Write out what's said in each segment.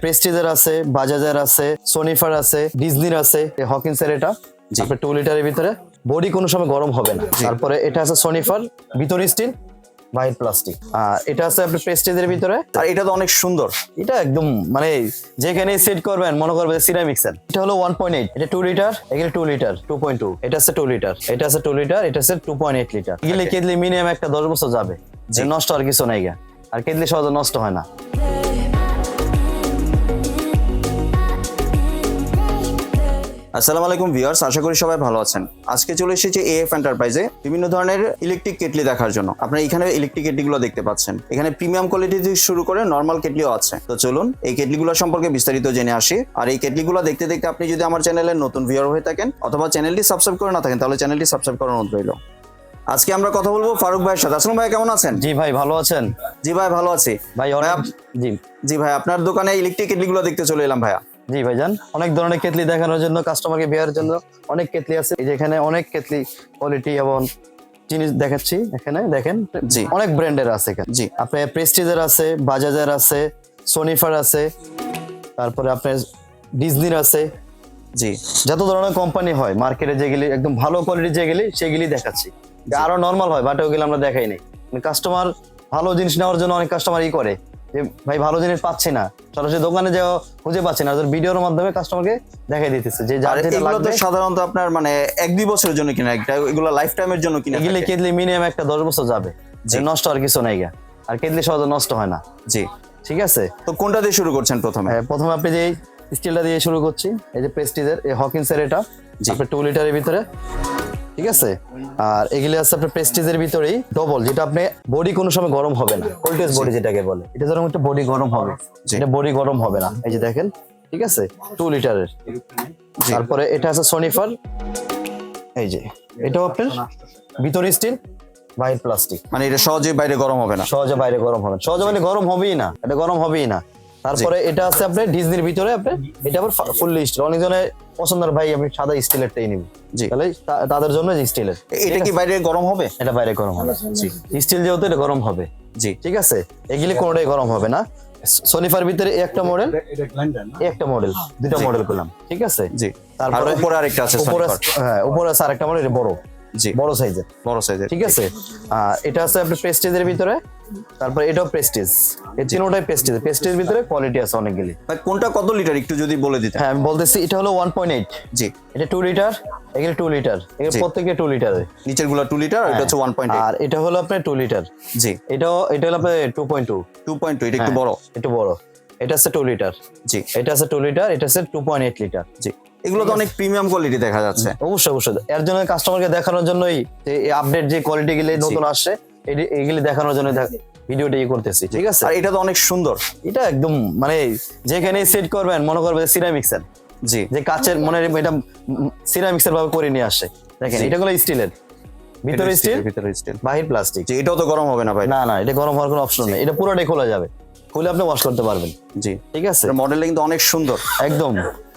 প্রেস্টিজের আছে বাজাজের আছে সোনিফার আছে ডিজনির আছে হকিন্সের এটা। তারপরে টু লিটারের ভিতরে বডি কোনো সময় গরম হবে না। তারপরে এটা আছে সোনিফার ভিতরে স্টিল বাইর প্লাস্টিক এটা আছে আপনার প্রেস্টিজের ভিতরে। আর এটা তো অনেক সুন্দর। এটা একদম মানে যেখানে সেট করবেন মনে করবেন সিরামিক্সের এটা হলো ওয়ান পয়েন্ট এইট এটা টু লিটার এগুলো two litre two point two এটা আছে টু লিটার এটা আছে টু লিটার এটা আছে টু পয়েন্ট এইট লিটার এগুলি কেদলি মিনিমাম একটা দশ বছর যাবে। যে নষ্ট আর কিছু নাই গা। আর কেদলি সহজে নষ্ট হয় না। আসসালামু আলাইকুম ভিউয়ার্স আশা করি সবাই ভালো আছেন। আজকে চলে এসেছি এএফ এন্টারপ্রাইজে বিভিন্ন ধরনের ইলেকট্রিক কেটলি দেখার জন্য। আপনারা এখানে ইলেকট্রিক কেটলিগুলো দেখতে পাচ্ছেন। এখানে প্রিমিয়াম কোয়ালিটি থেকে শুরু করে নর্মাল কেটলিও আছে। তো চলুন এই কেটলিগুলো সম্পর্কে বিস্তারিত জেনে আসি। আর এই কেটলিগুলো দেখতে দেখতে আপনি যদি আমার চ্যানেলের নতুন ভিউয়ার হয়ে থাকেন অথবা চ্যানেলটি সাবস্ক্রাইব করে না থাকেন তাহলে চ্যানেলটি সাবস্ক্রাইব করার অনুরোধ রইল। আজকে আমরা কথা বলব ফারুক ভাইয়ের সাথে। আসলাম ভাই কেমন আছেন? জি ভাই ভালো আছেন? জি ভাই ভালো আছি। ভাই জি। ভাই আপনার দোকানে ইলেকট্রিক কেটলিগুলো দেখতে চলে এলাম ভাইয়া। জি ভাইজান অনেক ধরনের কেতলি দেখানোর জন্য কাস্টমারকে বিয়ার জন্য অনেক কেতলি আছে। এই যে এখানে অনেক কেতলি কোয়ালিটি এবং জিনিস দেখাচ্ছি এখানে দেখেন জি। অনেক ব্র্যান্ডের আছে এখানে। জি। আপনার প্রেস্টিজের আছে বাজাজের আছে সোনিফার আছে তারপরে আপনার ডিজনির আছে। জি। যত ধরনের কোম্পানি হয় মার্কেটে যেগুলি একদম ভালো কোয়ালিটি যেগুলি সেগুলি দেখাচ্ছি। আরও নর্মাল হয় বাট ওগুলো আমরা দেখাই নাই। কাস্টমার ভালো জিনিস নেওয়ার জন্য অনেক কাস্টমার ই করে। যে ভাই ভালো জিনিস পাচ্ছি না। সরাসরি দোকানে যাওয়া খুঁজে পাচ্ছি না। ভিডিওর মাধ্যমে কাস্টমারকে দেখাই দিতেছে যে যার যেটা লাগবে। সাধারণত আপনার মানে এক দুই বছরের জন্য কিনা একটা এগুলো লাইফ টাইমের জন্য কিনা এগুলি। কেদলি মিনিমাম একটা দশ বছর যাবে। যে নষ্ট আর কিছু নাই গা। আর কেদলি সহজে নষ্ট হয় না। জি। ঠিক আছে? তো কোনটা দিয়ে শুরু করছেন প্রথমে? হ্যাঁ, প্রথমে আপনি যে স্টিলটা দিয়ে শুরু করছি এই যে প্রেস্টিজের এই হকিন্সের এটা। জি। আপনার টু লিটারের ভিতরে। ঠিক আছে? আর এগুলি আছে আপনার প্রেস্টিজের ভিতরেই ডবল যেটা আপনি বডি কোনো সময় গরম হবে না। কোল্টেজ বডি যেটাকে বলে। এটা যেরকম একটা বডি গরম হবে। এটা বডি গরম হবে না। এই যে দেখেন ঠিক আছে? টু লিটারের তারপরে এটা আছে সনিফার এই যে এটাও আপনার ভিতরে স্টিল বাইর প্লাস্টিক মানে এটা সহজে বাইরে গরম হবে না। সহজে বাইরে গরম হবে না। সহজে মানে গরম হবেই না। এটা গরম হবেই না। তারপরে এটা আছে আপনার ডিজনির ভিতরে আপনার এটা আবার ফুললি স্টিল অনেকজনের পছন্দের ভাই আমি সাদা স্টিলেরটাই নিব। জি। তাহলে তাদের জন্য যে স্টিলের। এটা কি বাইরে গরম হবে? এটা বাইরে গরম হবে। জি। স্টিল যেহেতু এটা গরম হবে। জি। ঠিক আছে? এগুলি কোনোটাই গরম হবে না। সোনিফার ভিতরে একটা মডেল একটা মডেল দুটা মডেল করলাম। ঠিক আছে? জি। তারপরে তারপরে উপরে আরেকটা আছে উপরে হ্যাঁ উপরে আছে আরেকটা মডেল এটা বড়। জি। বড় সাইজের। বড় সাইজের ঠিক আছে? এটা আছে আপনার প্রেস্টিজের ভিতরে তারপর এটাও প্রেস্টিজ এই তিনোটাই প্রেস্টিজ প্রেস্টিজের ভিতরে কোয়ালিটি আছে অনেকগুলি। কোনটা কত লিটার একটু যদি বলে দিতেন। হ্যাঁ আমি বলতেছি এটা হলো ওয়ান পয়েন্ট এইট জি। এটা টু লিটার এগুলো টু লিটার এগুলো। প্রত্যেকটা টু লিটারের নিচেরগুলো টু লিটার এটা হচ্ছে ওয়ান পয়েন্ট আর এটা হলো আপনার টু লিটার জি। এটাও এটা হলো আপনার two point two two point two এটা একটু বড়। একটু বড়। এটা আছে টু লিটার জি। এটা আছে টু লিটার এটা আছে টু পয়েন্ট এইট লিটার জি। এগুলো তো অনেক প্রিমিয়াম কোয়ালিটি দেখা যাচ্ছে। অবশ্যই অবশ্যই। এর জন্য কাস্টমারকে দেখানোর জন্যই যে আপডেট যে কোয়ালিটি গুলি নতুন আসছে এগুলি দেখানোর জন্য ভিডিওটা ই করতেছি ঠিক আছে? আর এটা তো অনেক সুন্দর। এটা একদম মানে যেখানে সেট করবেন মনে করবেন সিরামিক্সের জি। যে কাচের মনে এটা সিরামিক্সের ভাবে করে নিয়ে আসে দেখেন এটা গুলো স্টিলের ভিতরে স্টিল ভিতরে স্টিল বাহির প্লাস্টিক এটাও তো গরম হবে না ভাই। না না এটা গরম হওয়ার কোনো অপশন নেই। এটা পুরোটাই খোলা যাবে। খুলে আপনি ওয়াশ করতে পারবেন। জি। ঠিক আছে? মডেলিং তো অনেক সুন্দর। একদম।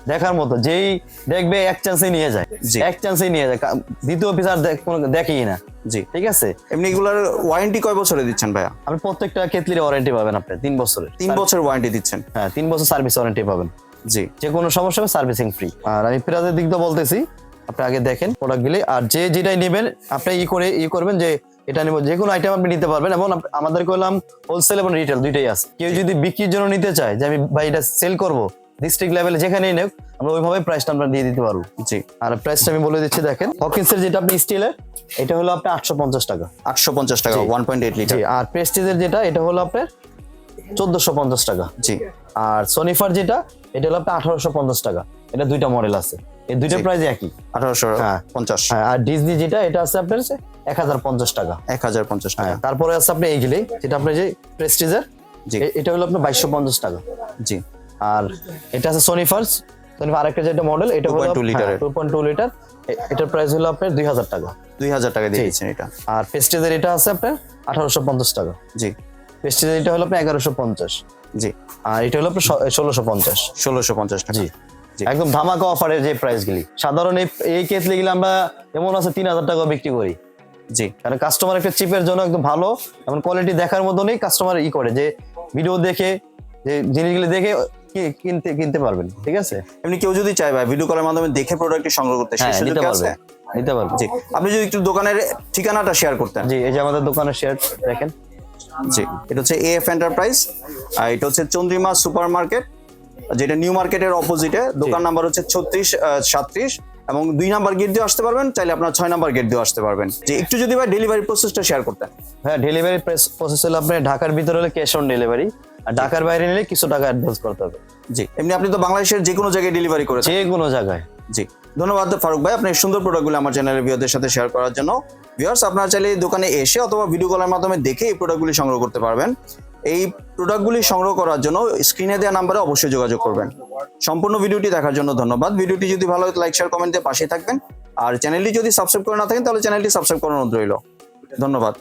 দেখার মতো যেই দেখবে এক চান্সে নিয়ে যায়। এক চান্সে নিয়ে যায় দ্বিতীয় দেখ- দেখেই না। জি। ঠিক আছে? এমনি এগুলার ওয়ারেন্টি কয় বছরে দিচ্ছেন ভাইয়া? আপনি প্রত্যেকটা কেতলির ওয়ারেন্টি পাবেন আপনি তিন বছরের তিন বছর ওয়ারেন্টি দিচ্ছেন? হ্যাঁ তিন বছর সার্ভিস ওয়ারেন্টি পাবেন। জি। যে কোনো সমস্যা হবে সার্ভিসিং ফ্রি আর আমি প্রাইজের দিক দিয়ে বলতেছি আপনি আগে দেখেন প্রোডাক্টগুলি আর যে যেটাই নেবেন আপনি ই করে ই করবেন যে এটা নেব যে কোনো আইটেম আপনি নিতে পারবেন এবং আমাদের করলাম হোলসেল এবং রিটেল দুইটাই আছে। কেউ যদি বিক্রির জন্য নিতে চায় যে আমি ভাই এটা সেল করব ডিস্ট্রিক্ট লেভেলে যেখানেই নেব আমরা ওইভাবে প্রাইসটা আমরা দিয়ে দিতে পারব। জি। আর প্রাইসটা আমি বলে দিচ্ছি দেখেন হকিন্সের যেটা আপনি স্টিলের এটা হলো আপনার আটশো পঞ্চাশ টাকা। আটশো পঞ্চাশ টাকা। ওয়ান পয়েন্ট এইট লিটার আর প্রেস্টিজের যেটা এটা হলো আপনার চোদ্দশো পঞ্চাশ টাকা। জি। আর সোনিফার যেটা এটা হলো আপনার আঠারোশো পঞ্চাশ টাকা। এটা দুইটা মডেল আছে। এই দুইটা প্রাইস একই। আঠারোশো হ্যাঁ। পঞ্চাশ। হ্যাঁ আর ডিজনি যেটা এটা আছে আপনার এক হাজার পঞ্চাশ টাকা। এক হাজার পঞ্চাশ টাকা। হ্যাঁ তারপরে আছে আপনি এইগুলি যেটা আপনার যে প্রেস্টিজের জি। এটা হলো আপনার বাইশশো পঞ্চাশ টাকা। জি। আর এটা আছে সোনিফার্স সোনিফার আরেকটা যেটা মডেল এটা হলো 2.2 litre two point two litre এটার প্রাইস হলো আপনার দুই হাজার টাকা। দুই হাজার টাকা দিয়ে। দিচ্ছেন এটা। আর প্রেস্টিজের এটা আছে আপনার আঠারোশো পঞ্চাশ টাকা। জি। প্রেস্টিজের এটা হলো আপনার এগারোশো পঞ্চাশ। জি। আর এটা হলো আপনার ষোলোশো পঞ্চাশ। ষোলোশো পঞ্চাশ টাকা। জি। একদম ধামাকা অফারের যে প্রাইস গুলি সাধারণ এই কেতলি গুলি আমরা এমন আছে তিন হাজার টাকা বিক্রি করি। জি। কারণ কাস্টমার একটা চিপের জন্য একদম ভালো এমন কোয়ালিটি দেখার মতনই কাস্টমার ই করে। যে ভিডিও দেখে যে জিনিসগুলি দেখে কিনতে কিনতে পারবেন ঠিক আছে? এমনি কেউ যদি চায় ভাই ভিডিও কলের মাধ্যমে দেখে প্রোডাক্টটি সংগ্রহ করতে সেই হ্যাঁ সুযোগ আছে? নিতে পারবে। জি আপনি যদি একটু দোকানের ঠিকানাটা শেয়ার করতেন। জি এই যে আমাদের দোকানের শেয়ার দেখেন। জি এটা হচ্ছে এএফ এন্টারপ্রাইজ আর এটা হচ্ছে চন্দ্রিমা সুপার মার্কেট যেটা নিউ মার্কেটের অপোজিটে দোকান নাম্বার হচ্ছে ছত্রিশ সাতত্রিশ এবং দুই নাম্বার গেট দিয়ে আসতে পারবেন চাইলে আপনার ছয় নাম্বার গেট দিয়ে আসতে পারবেন। যে একটু যদি ভাই ডেলিভারি প্রসেসটা শেয়ার করতেন। হ্যাঁ ডেলিভারি প্রসেস হলো আপনি ঢাকার ভিতরে হলে ক্যাশ অন ডেলিভারি আর ঢাকার বাইরে নিলে কিছু টাকা অ্যাডভান্স করতে হবে। জি এমনি আপনি তো বাংলাদেশের যে কোনো জায়গায় ডেলিভারি করেছেন যে কোনো জায়গায়। জি ধন্যবাদ ফারুক ভাই আপনি সুন্দর প্রোডাক্টগুলো আমার চ্যানেলের ভিউয়ারদের সাথে শেয়ার করার জন্য। ভিউয়ার্স আপনারা চাইলে দোকানে এসে অথবা ভিডিও কলের মাধ্যমে দেখে এই প্রোডাক্টগুলি সংগ্রহ করতে পারবেন। এই প্রোডাক্টগুলি সংগ্রহ করার জন্য স্ক্রিনে দেওয়া নাম্বারে অবশ্যই যোগাযোগ করবেন। সম্পূর্ণ ভিডিওটি দেখার জন্য ধন্যবাদ। ভিডিওটি যদি ভালো লাগে লাইক শেয়ার কমেন্ট দিয়ে পাশে থাকবেন। আর চ্যানেলটি যদি সাবস্ক্রাইব করে না থাকেন তাহলে চ্যানেলটি সাবস্ক্রাইব করার অনুরোধ রইল। ধন্যবাদ।